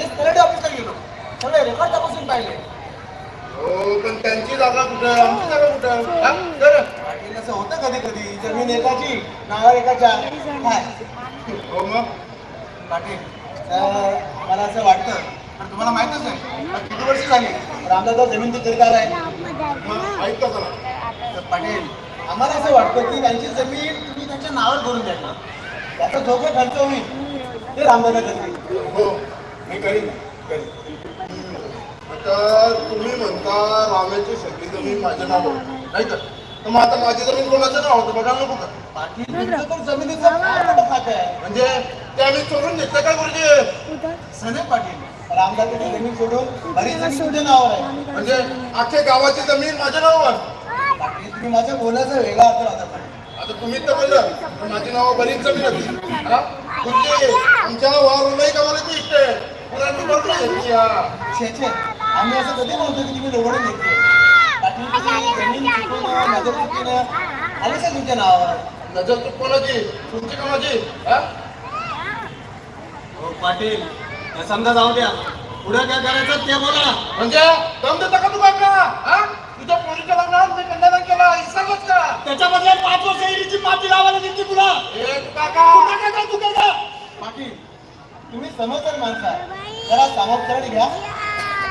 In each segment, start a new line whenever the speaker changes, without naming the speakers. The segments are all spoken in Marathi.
लगेच तलाठी ऑफिसला गेलो. सगळे रेकॉर्ड तपासून पाहिले.
हो पण त्यांची जागा कुठं? आमची जागा कुठं? हा? तर.
पाटील असं होतं कधी कधी जमीन एकाची नावा एकाच्या. काय
हो मग?
पाटील तर मला असं वाटतं पण तुम्हाला माहितच किती वर्ष झाली? रामदादा जमीन तो सरकार आहे.
मग ऐक का जरा.
तर पाटील आम्हाला असं वाटतं की त्यांची जमीन तुम्ही त्यांच्या नावावर करून द्यायला त्याचा काही खर्च होईल ते रामदादा करतील.
हो. मी करीन करीन आता तुम्ही म्हणता रामाची सगळी जमीन माझ्या नावावर नाही का तर मग आता माझी जमीन कोणाचं नाव होतं? बघायला नको का
पाटील तुमचं जमिनीचं खातं आहे?
म्हणजे ते आम्ही चोरून घेतलं का गुरुजी
सने पाटील. रामदादाची जमीन सोडून बरीच जमीन तुमच्या नावावर आहे.
म्हणजे अख्ख्या गावाची जमीन माझ्या नावावर.
पाटील तुम्ही माझ्या बोलायचा वेगळा अर्थ पाटील
आता तुम्ही तर बोललं माझी नाव बरीच जमीन होती? गुरुजी आमच्या वावर नाही का मला ती इष्ट आहे. हा
छे छे आम्ही असं कधी म्हणतो की तुम्ही लोगडे घेतले नजर आले का तुमच्या नावावर?
नजर तुमची
पाटील हे समजा जाऊ द्या. पुढे काय करायचं ते बोला.
म्हणजे दम देता का तू काका हा? तुझ्या पोरीच्या लग्नात मी केला विसरलाच का?
त्याच्या बदल्यात पाच वर्ष इरीची माती लावायला दिली तुला
काका.
तू काय पाटील तुम्ही समजदार माणसा आहे. जरा सामोपचार घ्या.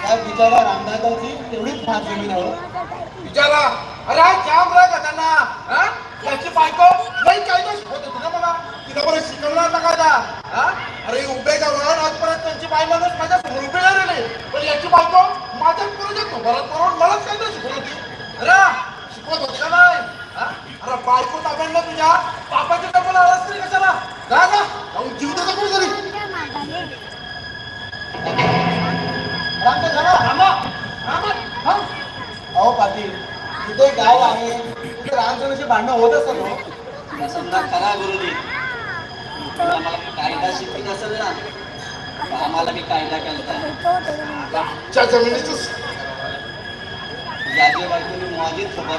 त्या बिचारा रामदादाची तेवढीच फार जमीन हवं हो.
विचारा. अरे हा जाम राग आहे त्यांना. त्याची बायको नाही काय नाही होत होती ना मला तिला बरं शिकवणार ना का हा? अरे उभे गावात आजपर्यंत त्यांची बाई माणूस माझ्यासमोर उभे राहिले. पण याची बायको माझ्या प्रोजेक्ट घरात बरोबर मलाच काय नाही शिकवत होती अरे शिकवत होती का नाही? अरे बायको ताब्यात तुझ्या? बापाच्या डबल आलास तरी कशाला? जा का जाऊन जीव देतो कोण
अहो पाटील तिथे गाय आहे. तिथे रामचंद्राची भांडणं होत असतात हो.
समजा करा गुरुजी. आम्हाला कायदा शिकवत असेल ना आम्हाला कायदा
जमिनीचं
बायकोनी खबर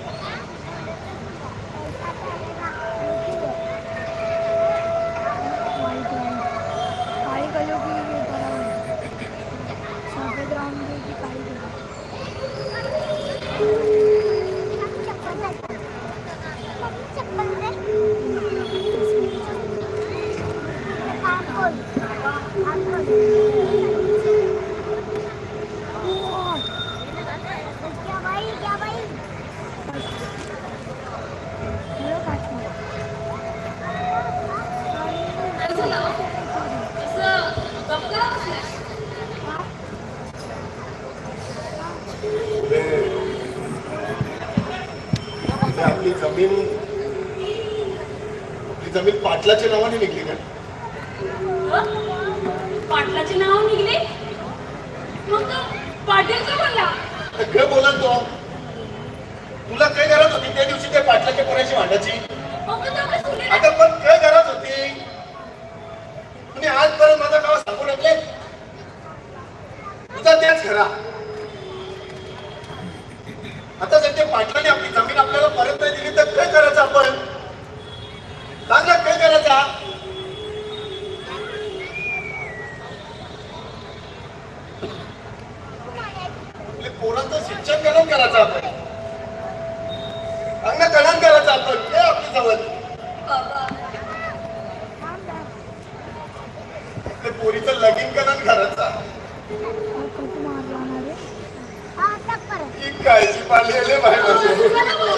आपली जमीन आपली जमीन पाटलाच्या नावाने निघली का?
पाटलाचे नाव निघले? मग पाटील का बोलला
काय बोलत तो. तुला काय गरज होती त्या दिवशी त्या पाटलाच्या कोणाची भांडायची? आता पण काय गरज होती? तुम्ही आजपर्यंत माझा गाव सांगू लागले तुझा तेच खरा आता जर ते पाटलाने आपली जमीन आपल्याला परत नाही दिली तर काय करायचं आपण सांग ना काय करायचा आपल्या पोरांचं शिक्षण करण करायचं आपण? सांग ना करण करायचं आपण? हे आपली
बाबा
आपल्या पोरीचं लगीन करण करायचा
हा
काळजी पाली आले बाहेर.